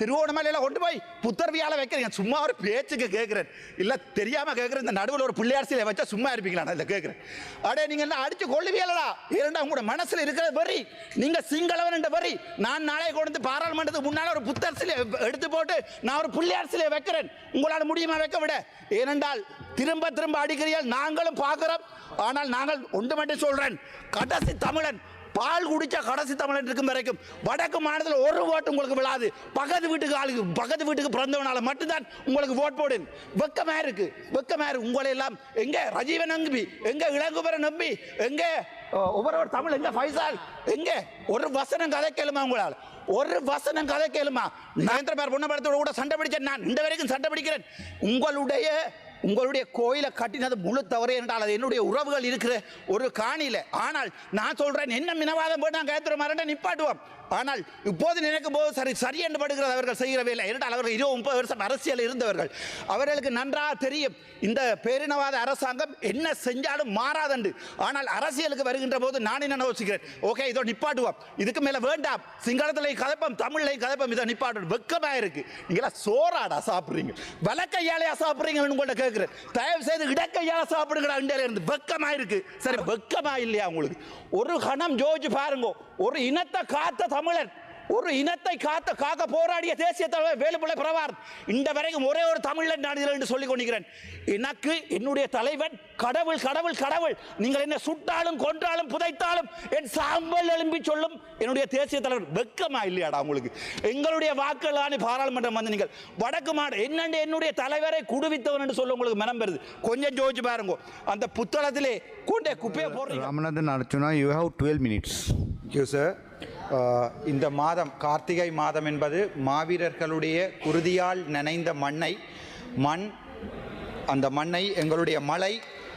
திருவோணமலையில கொண்டு போய் புத்தர்வியால வைக்கிறீங்க. சும்மா ஒரு பேச்சுக்கு கேட்கிறேன் இல்ல தெரியாம கேட்கிறேன் இந்த நடுவில் ஒரு பிள்ளையார் சிலை வச்சா சும்மா இருப்பீங்களா நான் கேட்குறேன் கேட்கிறேன் அடே நீங்க என்ன அடிச்சு கொள்ளுவியலடா இரண்டா உங்களோட மனசுல இருக்கிற வரி நீங்க சிங்களவன் என்ற வரி நான் நாளை கொண்டு வந்து பாராளுமன்றத்துக்கு முன்னால ஒரு புத்தர் சிலை எடுத்து போட்டு நான் ஒரு பிள்ளையார் சிலை வைக்கிறேன். உங்களால் முடியுமா வைக்க விட? ஏனென்றால் திரும்ப திரும்ப அடிக்கிறீர்கள். நாங்களும் பார்க்கிறோம். ஆனால் நாங்கள் ஒன்று மட்டும் சொல்றேன். கடைசி தமிழன் பால் குடிச்ச கடைசி தமிழன் இருக்கும் வரைக்கும். வடக்கு மாநிலத்தில் ஒரு ஓட்டு உங்களுக்கு விழாது. பக்கத்து வீட்டுக்கு ஆளுக்கு பக்கத்து வீட்டுக்கு பிறந்தவனால மட்டும்தான் உங்களுக்கு ஓட் போடு வெக்கமா இருக்கு. வெக்கமா இருக்கு உங்களை எல்லாம் எங்க ரஜீவன் நம்பி எங்க இளங்குபரன் நம்பி எங்க ஒவ்வொரு தமிழ் எங்க ஃபைசால் எங்க? ஒரு வசனம் கதை கேளுமா உங்களால்? ஒரு வசனம் கதை கேளுமா? நரேந்திர பேர் படத்தோட கூட சண்டை பிடிச்சேன் நான். இந்த வரைக்கும் சண்டை பிடிக்கிறேன். உங்களுடைய உங்களுடைய கோயிலை கட்டினது முழு தவறு என்றால் அது என்னுடைய உறவுகள் இருக்கிற ஒரு காணியில. ஆனால் நான் சொல்கிறேன் என்ன மினவாதம் போய் நான் கேத்துற மாதிரி நிப்பாட்டுவோம். ஆனால் இப்போது நினைக்கும் போது சரி சரி என்று படுகிறது அவர்கள் செய்கிற வேலை என்றால் அவர்கள் இருபது முப்பது வருஷம் அரசியல் இருந்தவர்கள். அவர்களுக்கு நன்றாக தெரியும் இந்த பேரினவாத அரசாங்கம் என்ன செஞ்சாலும் மாறாதண்டு ஆனால் அரசியலுக்கு வருகின்ற போது நான் என்ன யோசிக்கிறேன்? ஓகே இதோ நிப்பாட்டுவோம். இதுக்கு மேலே வேண்டாம். சிங்களத்திலையும் கதப்பம் தமிழ்லையும் கதப்பம் இதை நிப்பாட்டு வெக்கமாக இருக்குது நீங்களா சோறாடா சாப்பிட்றீங்க. வலக்கையாலையா உங்கள்கிட்ட கேட்க கேட்கிறேன் தயவு செய்து இடக்கையால் சாப்பிடுங்கடா இந்தியால இருந்து. வெக்கமா இருக்கு. சரி வெக்கமா இல்லையா உங்களுக்கு? ஒரு கணம் ஜோதிச்சு பாருங்க. ஒரு இனத்தை காத்த தமிழன். ஒரு இனத்தை காத்த காக்க போராடிய தேசிய தலைவர் வேலுப்பிள்ளை பிரபார் இந்த வரைக்கும் ஒரே ஒரு தமிழன் நான் இதில் என்று சொல்லிக் கொண்டிருக்கிறேன். எனக்கு என்னுடைய தலைவன் கடவுள் கடவுள் கடவுள் நீங்கள் என்ன சுட்டாலும் கொன்றாலும் புதைத்தாலும் என் சாம்பல் எழும்பி சொல்லும் என்னுடைய தேசிய தலைவர். வெக்கமா இல்லையாடா உங்களுக்கு? எங்களுடைய வாக்குகளான பாராளுமன்றம் வந்து நீங்கள் வடக்கு மாடு என்னண்டு என்னுடைய தலைவரை குடுவித்தவன் என்று சொல்ல உங்களுக்கு மனம் பெறுது கொஞ்சம் ஜோதிச்சு பாருங்க. அந்த புத்தகத்திலே கொண்டே குப்பையை போடுறீங்க. Ramanathan Archana, you have 12 minutes. You sir இந்த மாதம் கார்த்திகை மாதம் என்பது மாவீரர்களுடைய குருதியால் நனைந்த மண்ணை மண் அந்த மண்ணை எங்களுடைய மலை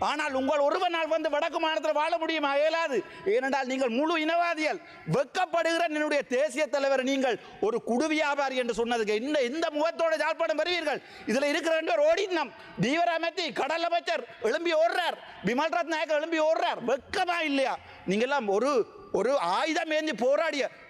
ஆனால் உங்கள் ஒருவனால் வந்து வடக்கு மாநிலத்தில் வாழ முடியுமா? இயலாது. ஏனென்றால் நீங்கள் முழு இனவாதிகள். வெக்கப்படுகிற என்னுடைய தேசிய தலைவர் நீங்கள் ஒரு குடு வியாபாரி என்று சொன்னதுக்கு இந்த இந்த முகத்தோட ஜாழ்ப்பாணம் வருவீர்கள். இதில் இருக்கிற ரெண்டு பேர் ஓடினம் தீவிர அமைத்தி கடல் அமைச்சர் எழும்பி ஓடுறார். விமல் ரத்நாயக்க நாயக்கர் எழும்பி ஓடுறார். வெக்கமா இல்லையா? நீங்கள்லாம் ஒரு ஒரு ஆயுதம் ஏந்தி போராடிய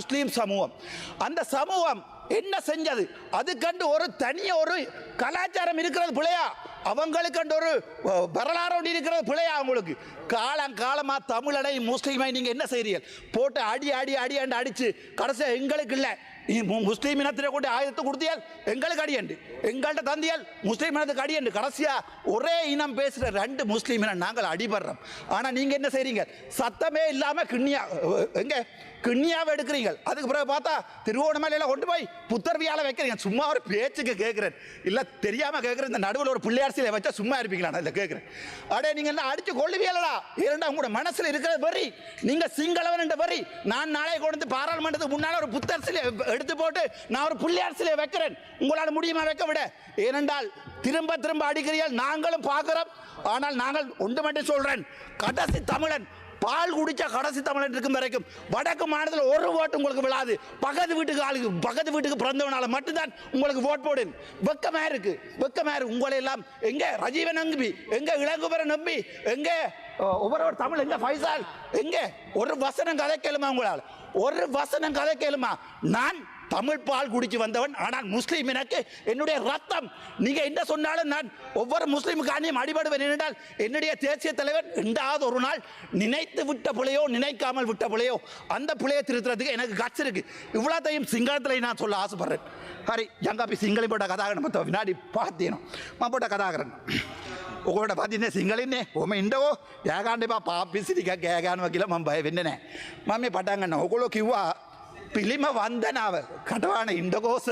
முஸ்லீம் சமூகம். அந்த சமூகம் என்ன செஞ்சது? அது கண்டு ஒரு தனிய ஒரு கலாச்சாரம் இருக்கிறது பிள்ளையா அவங்களுக்கு கண்டு ஒரு வரலாறு ஒன்று இருக்கிறது பிள்ளையா அவங்களுக்கு? காலம் காலமாக தமிழனை முஸ்லீமை நீங்கள் என்ன செய்கிறீர்கள் போட்டு அடி அடி அடி அண்டு அடித்து கடைசியாக எங்களுக்கு இல்லை. நீ மு- முஸ்லீம் இனத்திலே கொண்டு ஆயுதத்தை கொடுத்தியால் எங்களுக்கு அடியண்டு எங்கள்கிட்ட தந்தியால் முஸ்லீம் இனத்துக்கு அடியண்டு கடைசியா ஒரே இனம் பேசுகிற ரெண்டு முஸ்லீம் இனம் நாங்கள் அடிபடுறோம் ஆனால் நீங்கள் என்ன செய்றீங்க சத்தமே இல்லாமல் கிண்ணியா எங்கே எங்க கிண்ணியாவை எடுக்கிறீங்க அதுக்கு பிறகு பார்த்தா திருவோணமலையில் கொண்டு போய் புத்தர்வியால வைக்கிறீங்க சும்மா ஒரு பேச்சுக்கு கேட்குறேன் இல்லை தெரியாமல் கேட்குறேன் இந்த நடுவில் ஒரு பிள்ளையார் வச்சா சும்மா இருப்பீங்களா நான் இதை கேட்குறேன் அடே நீங்கள் என்ன அடித்து கொள்ளுவீங்களா இரண்டா உங்களோட மனசில் இருக்கிற வரி நீங்கள் சிங்களவன் என்ற வரி நான் நாளை கொண்டு வந்து பாராளுமன்றத்துக்கு முன்னால் ஒரு புத்தரசியில் எடுத்து போட்டு நான் ஒரு பிள்ளையார் சிலையை வைக்கிறேன். உங்களால் முடியுமா வைக்க விட? ஏனென்றால் திரும்ப திரும்ப அடிக்கிறீர்கள் நாங்களும் பார்க்கிறோம். ஆனால் நாங்கள் ஒன்று மட்டும் சொல்கிறேன் கடைசி தமிழன் பால் குடிச்சா கடைசி தமிழன் இருக்கும் வரைக்கும் வடக்கு மாநிலத்தில் ஒரு ஓட்டு உங்களுக்கு விழாது. பக்கத்து வீட்டுக்கு ஆளுக்கு பக்கத்து வீட்டுக்கு பிறந்தவனால மட்டும்தான் உங்களுக்கு ஓட் போடும். வெக்கமாக இருக்கு வெக்கமாக இருக்கு. உங்களை எல்லாம் எங்க? ரஜீவன் நம்பி எங்கே இளங்குபரன் நம்பி எங்கே ஒவ்வொரு ஒரு தமிழ். எங்க ஃபைசால்? எங்க? ஒரு வசனம் கதை கேளுமா உங்களால்? ஒரு வசனம் கதை கேளுமா? நான் தமிழ் பால் குடிச்சு வந்தவன் ஆனால் முஸ்லீம் எனக்கு என்னுடைய ரத்தம். நீங்க என்ன சொன்னாலும் நான் ஒவ்வொரு முஸ்லீமுக்கானையும் அடிபடுவேன் என்றால் என்னுடைய தேசிய தலைவர் ரெண்டாவது ஒரு நாள் நினைத்து விட்ட பிள்ளையோ நினைக்காமல் விட்ட பிள்ளையோ அந்த பிள்ளையை திருத்துறதுக்கு எனக்கு கட்சி இருக்கு. இவ்வளோத்தையும் சிங்களத்தில் நான் சொல்ல ஆசைப்படுறேன். ஹரி ஜங்காப்பி சிங்களி போட்ட கதாகரன் மற்ற வினாடி பார்த்தேனும் போட்ட கதாகரன். ඔකොට පතින්න සිංහලින්නේ හොම ඉන්ඩකෝ යෑකාන්ඩ එපා. පාපිසිටික ගෑගානුව කියලා මම බය වෙන්න නෑ මම මේ පටන්ගන්න ඔකොලො කිව්වා පිළිම වන්දනාව. කටවාන ඉන්ඩකෝස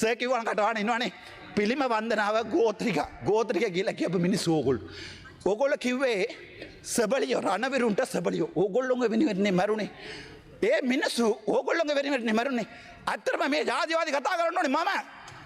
සෑකිවන් කටවාන ඉන්නවානේ. පිළිම වන්දනාව ගෝත්‍රික. ගෝත්‍රික කියලා කියපු මිනි සෝකුල් ඔගොල්ල කිව්වේ සබලියෝ රණවිරුන්ට සබලියෝ. ඕගොල්ලොඟ වෙනිවෙන්නේ මැරුණේ ඒ මිනිස්සු ඕගොල්ලොඟ වෙනිවෙන්නේ මැරුණේ අත්තරම මේ ජාතිවාදි කතා කරන්න ඕනේ මම.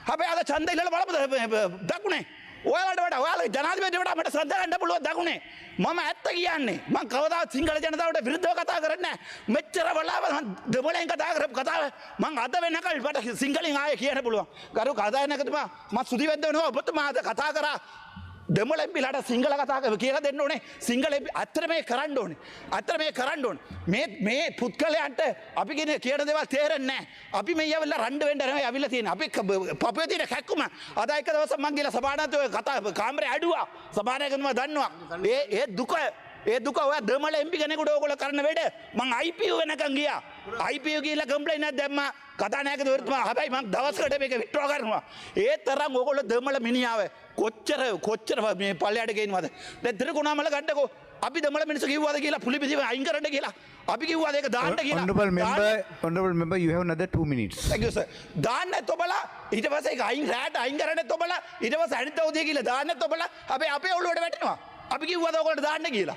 හැබැයි අද ඡන්ද ඉල්ලලා බලපද දකුණේ. ඔයාලට වඩා ඔයාලා ජනාධිපතිට වඩා මට ශ්‍රද්ධා ගන්න පුළුවන් දකුණේ. මම ඇත්ත කියන්නේ මං කවදාවත් සිංහල ජනතාවට විරුද්ධව කතා කරන්නේ නැහැ. මෙච්චර වෙලාව මං දෙමළෙන් කතා කරපු කතාව මං අද වෙනකල් මට සිංහලෙන් ආයේ කියන්න පුළුවන්. ගරු කතානායකතුමා මම සුදිවෙන්ද වෙනවා ඔබතුමා අද කතා කරා. දෙමලැබිලට සිංහල කතාක කියල දෙන්න ඕනේ සිංහල අත්තර මේ කරන්න ඕන. අත්තර මේ කරන්න ඕන්. මේ පුද්ගලයන්ට අපි ගෙන කියන දෙවල් තේරෙන්නෑ අපි මේ ඇවල්ල රන්ඩ වෙන්ඩරම ඇවිල තියෙන අපි පපතින හැක්කුම අදයික දවස මංගේල සභානතව කතා කාමර අඩුවා සභානයකතුම දන්නවා. ඒ දුක ඒ දුක ඔය දෙමළ එම්පි කෙනෙකුට ඕගොල්ලෝ කරන වැඩ මං IPU වෙනකන් ගියා. IPU ගිහිල්ලා කම්ප්ලේන්ට් එකක් දැම්මා. කතානායකතුමා හැබැයි මං දවසකට මේක විත්ඩ්‍රෝ කරනවා. ඒ තරම් ඕගොල්ලෝ දෙමළ මිනිහාව කොච්චර කොච්චර මේ පල්ලයට ගේනවද? දැන් තිරකුණාමල ගන්නකෝ. අපි දෙමළ මිනිස්සු කිව්වද කියලා පුලිපිසිව අයින් කරන්න කියලා. අපි කිව්වද ඒක දාන්න කියලා. Honorable member, honorable member, you have another two minutes. Thank you, sir. දාන්න තොබලා ඊට පස්සේ ඒක අයින් රෑට අයින් කරන්න තොබලා ඊට පස්සේ අනිත් අවුදිය කියලා දාන්න තොබලා අපි අපේ ඔළුවට වැටෙනවා. අපි කිව්වද ඔයගොල්ලෝ දාන්න කියලා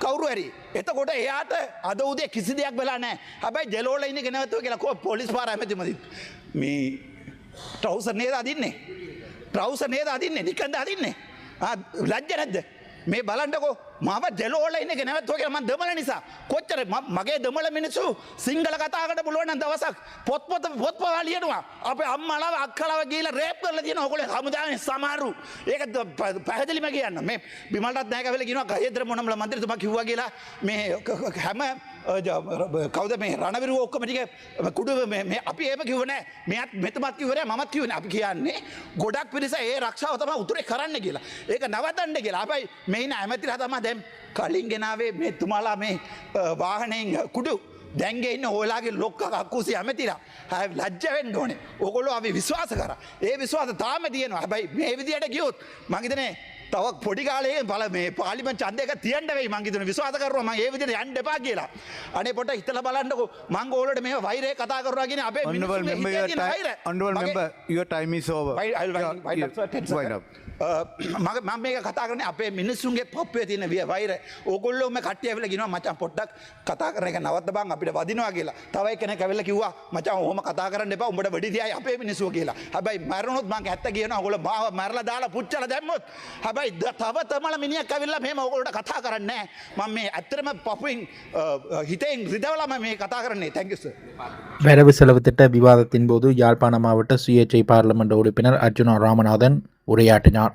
කවුරු හරි. එතකොට එයාට අද උදේ කිසි දෙයක් වෙලා නෑ හැබැයි ජෙලෝල ඉන්න ගෙනවත්ව කියලා කෝ පොලිස් පාර ඇමතිමති මේ ට්‍රවුසර් නේද අදින්නේ ට්‍රවුසර් නේද අදින්නේ නිකන්ද අදින්නේ ආ, ලැජ්ජ නැද්ද? මේ බලන්ටකෝ මම ජෙලෝල ඉන්න ගෙනවත්ව කියලා මම දෙමළ නිසා කොච්චර ම- මගේ දෙමළ මිනිස්සු සිංහල කතාකට පුළුවන් නම් දවසක් පොත් පොත පොත් පවා ලියනවා අපේ අම්මලාව අක්කලාව ගිහලා රේප් කරලා තියෙන ඔයගොල්ලෝ හමුදාවේ සමහරු ඒක ද- ප- පැහැදිලිම කියන්න මේ බිමල්ටත් නැහැ කියලා කියනවා ගහේන්ද්‍ර මොනම්ල මන්ත්‍රීතුමා කිව්වා කියලා මේ ක- ක- හැම අ, ජ- ර- කවුද මේ රණවිරු ඔක්කොම ටික කුඩු මේ- මේ අපි එහෙම කිව්ව නෑ. මෙයත් මෙතුමත් කිව්ව නෑ මමත් කිව්වේ නෑ. අපි කියන්නේ ගොඩක් පිරිස ඒ රක්ෂාව තමයි උතුරේ කරන්න කියලා. ඒක නවත්තන්න කියලා. අපයි මේ ඉන්න ඇමතිලා තමයි දැන් කලින් ගෙනාවේ මේ තුමාලා මේ අ, වාහනයෙන් කුඩු. දැන්ගේ ඉන්න ඕලාගේ ලොක්ක අක්කුසි ඇමතිලා. හැ ලජ්ජ වෙන්න ඕනේ. ඕගොල්ලෝ අපි විශ්වාස කරා. ඒ විශ්වාස තාම තියෙනවා හැබැයි මේ විදියට ගියොත් මං හිතන්නේ තව පොඩි කාලේ පල මේ පාලිම චන්දයක තියන්ට වෙයි මංගේතුන විශවාදකරුව මගේ විදිට යන්න එපා කියලා. අනේ පොට හිතල බලන්නකු. මං ඕලට මේ වෛරය කතා කරවාගෙන අපේ අන්ඩුවල් මෙම්බ your time is over. Why, I'll, I'll, I'll, I'll, I'll, I'll, I'll, I'll, I'll, මම මේ කතාරන අපේ මිනිස්සුන්ගේ පොප්පය තින විය වෛර. ඔගොල්ලොම කට්ියවෙල ගෙන මචන් පොට්ටක් කතා කරක නවත් බං අපිට වදිනවා කියලා. තවයි කෙන කැවෙල කිවවා මචන් හොම කතා කරන්න එප උඹට වැඩිදිය අපේ මිනිසුව කියලා. හැබයි මරනුත් මං ඇත්ත කියන ඔොල බාව මරල දාලා පුච්චල දැම්මොත්. හැබයි තව තමල මිනිිය කැවිල්ල මෙම ඔකොලට කතා කරන්න මං මේ ඇත්තරම පොපුයින් හිතෙන් රිදවලම මේ කතා කරන්නේ. තැකිස. වැරවි සලවතට විවාදතින් බෝධ යාල්පානමාවට සියචයි පාර්ලමට ඔඩි පින අර්ජුන රාමනාදන්. உரையாற்றினார்.